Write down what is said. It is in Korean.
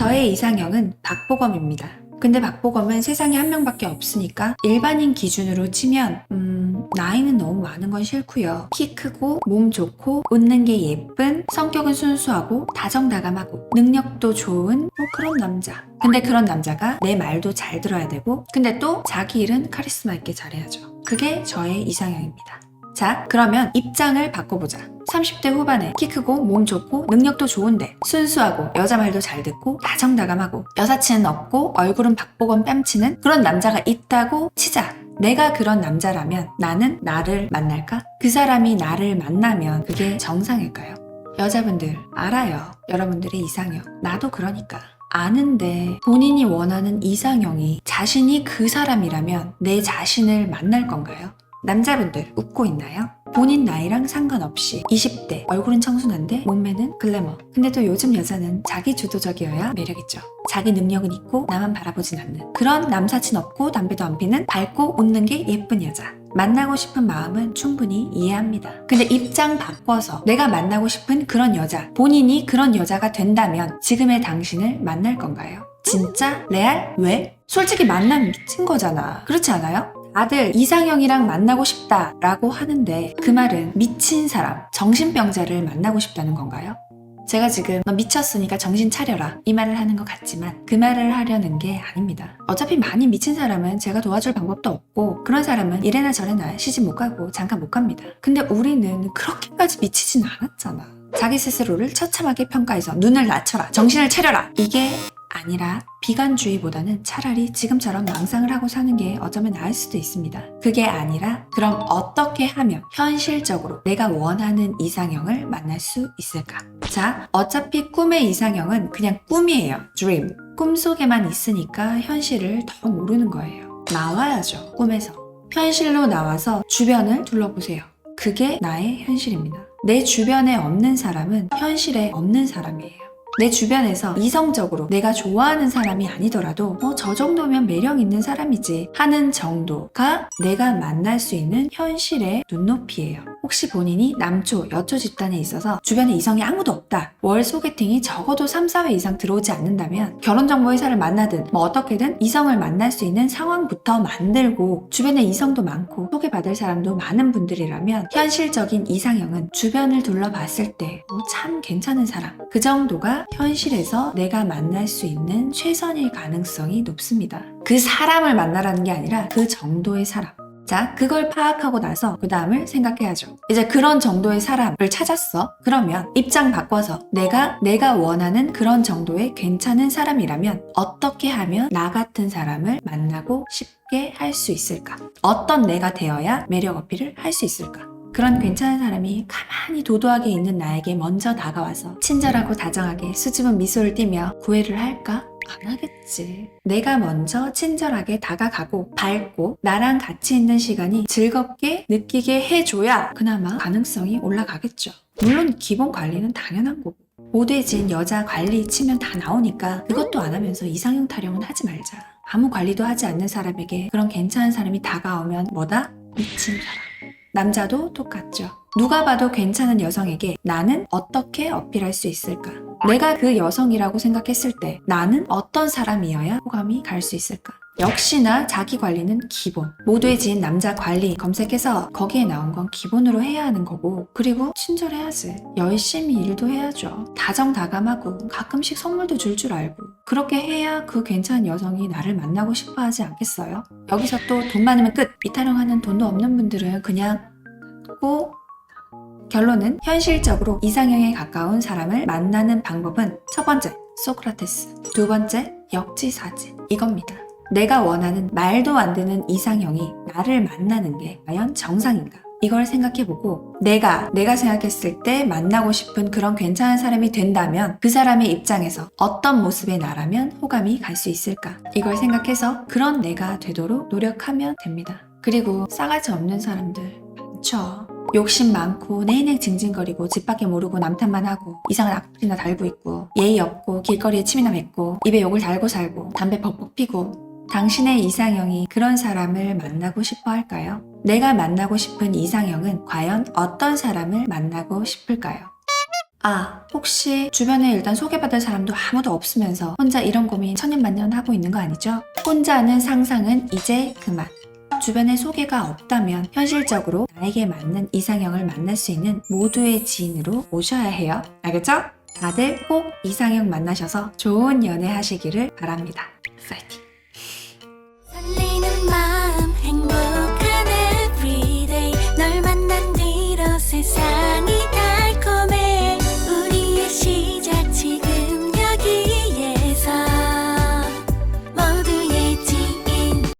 저의 이상형은 박보검입니다. 근데 박보검은 세상에 한 명밖에 없으니까 일반인 기준으로 치면 음, 나이는 너무 많은 건 싫고요. 키 크고 몸 좋고 웃는 게 예쁜 성격은 순수하고 다정다감하고 능력도 좋은 뭐 그런 남자. 근데 그런 남자가 내 말도 잘 들어야 되고 근데 또 자기 일은 카리스마 있게 잘해야죠. 그게 저의 이상형입니다. 자, 그러면 입장을 바꿔보자. 30대 후반에 키 크고 몸 좋고 능력도 좋은데 순수하고 여자 말도 잘 듣고 다정다감하고 여사친은 없고 얼굴은 박보검 뺨치는 그런 남자가 있다고 치자. 내가 그런 남자라면 나는 나를 만날까? 그 사람이 나를 만나면 그게 정상일까요? 여자분들 알아요. 여러분들의 이상형. 나도 그러니까. 아는데 본인이 원하는 이상형이 자신이 그 사람이라면 내 자신을 만날 건가요? 남자분들 웃고 있나요? 본인 나이랑 상관없이 20대 얼굴은 청순한데 몸매는 글래머 근데 또 요즘 여자는 자기 주도적이어야 매력있죠 자기 능력은 있고 나만 바라보진 않는 그런 남사친 없고 담배도 안 피는 밝고 웃는 게 예쁜 여자 만나고 싶은 마음은 충분히 이해합니다 근데 입장 바꿔서 내가 만나고 싶은 그런 여자 본인이 그런 여자가 된다면 지금의 당신을 만날 건가요? 진짜? 레알? 왜? 솔직히 만나면 미친 거잖아 그렇지 않아요? 다들 이상형이랑 만나고 싶다 라고 하는데 그 말은 미친 사람, 정신병자를 만나고 싶다는 건가요? 제가 지금 너 미쳤으니까 정신 차려라 이 말을 하는 것 같지만 그 말을 하려는 게 아닙니다. 어차피 많이 미친 사람은 제가 도와줄 방법도 없고 그런 사람은 이래나 저래나 시집 못 가고 잠깐 못 갑니다. 근데 우리는 그렇게까지 미치진 않았잖아. 자기 스스로를 처참하게 평가해서 눈을 낮춰라 정신을 차려라 이게 아니라 비관주의보다는 차라리 지금처럼 망상을 하고 사는 게 어쩌면 나을 수도 있습니다. 그게 아니라 그럼 어떻게 하면 현실적으로 내가 원하는 이상형을 만날 수 있을까? 자, 어차피 꿈의 이상형은 그냥 꿈이에요. dream. 꿈속에만 있으니까 현실을 더 모르는 거예요. 나와야죠. 꿈에서. 현실로 나와서 주변을 둘러보세요. 그게 나의 현실입니다. 내 주변에 없는 사람은 현실에 없는 사람이에요. 내 주변에서 이성적으로 내가 좋아하는 사람이 아니더라도 어, 저 정도면 매력 있는 사람이지 하는 정도가 내가 만날 수 있는 현실의 눈높이예요. 혹시 본인이 남초, 여초 집단에 있어서 주변에 이성이 아무도 없다. 월 소개팅이 적어도 3, 4회 이상 들어오지 않는다면 결혼정보 회사를 만나든 뭐 어떻게든 이성을 만날 수 있는 상황부터 만들고 주변에 이성도 많고 소개받을 사람도 많은 분들이라면 현실적인 이상형은 주변을 둘러봤을 때 참 괜찮은 사람 그 정도가 현실에서 내가 만날 수 있는 최선일 가능성이 높습니다. 그 사람을 만나라는 게 아니라 그 정도의 사람. 자, 그걸 파악하고 나서 그 다음을 생각해야죠. 이제 그런 정도의 사람을 찾았어. 그러면 입장 바꿔서 내가 내가 원하는 그런 정도의 괜찮은 사람이라면 어떻게 하면 나 같은 사람을 만나고 싶게 할 수 있을까? 어떤 내가 되어야 매력 어필을 할 수 있을까? 그런 괜찮은 사람이 가만히 도도하게 있는 나에게 먼저 다가와서 친절하고 다정하게 수줍은 미소를 띠며 구애를 할까? 안 하겠지. 내가 먼저 친절하게 다가가고 밝고 나랑 같이 있는 시간이 즐겁게 느끼게 해줘야 그나마 가능성이 올라가겠죠. 물론 기본 관리는 당연한 거고. 오대진 여자 관리 치면 다 나오니까 그것도 안 하면서 이상형 타령은 하지 말자. 아무 관리도 하지 않는 사람에게 그런 괜찮은 사람이 다가오면 뭐다? 미친 사람. 남자도 똑같죠. 누가 봐도 괜찮은 여성에게 나는 어떻게 어필할 수 있을까? 내가 그 여성이라고 생각했을 때 나는 어떤 사람이어야 호감이 갈 수 있을까? 역시나 자기 관리는 기본. 모두의 지인 남자 관리 검색해서 거기에 나온 건 기본으로 해야 하는 거고, 그리고 친절해야지. 열심히 일도 해야죠. 다정다감하고 가끔씩 선물도 줄줄 알고. 그렇게 해야 그 괜찮은 여성이 나를 만나고 싶어 하지 않겠어요? 여기서 또 돈 많으면 끝! 이 타령하는 돈도 없는 분들은 그냥 고 결론은 현실적으로 이상형에 가까운 사람을 만나는 방법은 첫 번째, 소크라테스. 두 번째, 역지사지. 이겁니다. 내가 원하는 말도 안 되는 이상형이 나를 만나는 게 과연 정상인가? 이걸 생각해보고 내가 내가 생각했을 때 만나고 싶은 그런 괜찮은 사람이 된다면 그 사람의 입장에서 어떤 모습의 나라면 호감이 갈 수 있을까? 이걸 생각해서 그런 내가 되도록 노력하면 됩니다. 그리고 싸가지 없는 사람들 많죠. 욕심 많고 내내 징징거리고 집 밖에 모르고 남탓만 하고 이상한 악플이나 달고 있고 예의 없고 길거리에 침이나 뱉고 입에 욕을 달고 살고 담배 벅벅 피고 당신의 이상형이 그런 사람을 만나고 싶어 할까요? 내가 만나고 싶은 이상형은 과연 어떤 사람을 만나고 싶을까요? 아, 혹시 주변에 일단 소개받을 사람도 아무도 없으면서 혼자 이런 고민 천년만년 하고 있는 거 아니죠? 혼자 하는 상상은 이제 그만. 주변에 소개가 없다면 현실적으로 나에게 맞는 이상형을 만날 수 있는 모두의 지인으로 오셔야 해요. 알겠죠? 다들 꼭 이상형 만나셔서 좋은 연애 하시기를 바랍니다. 파이팅!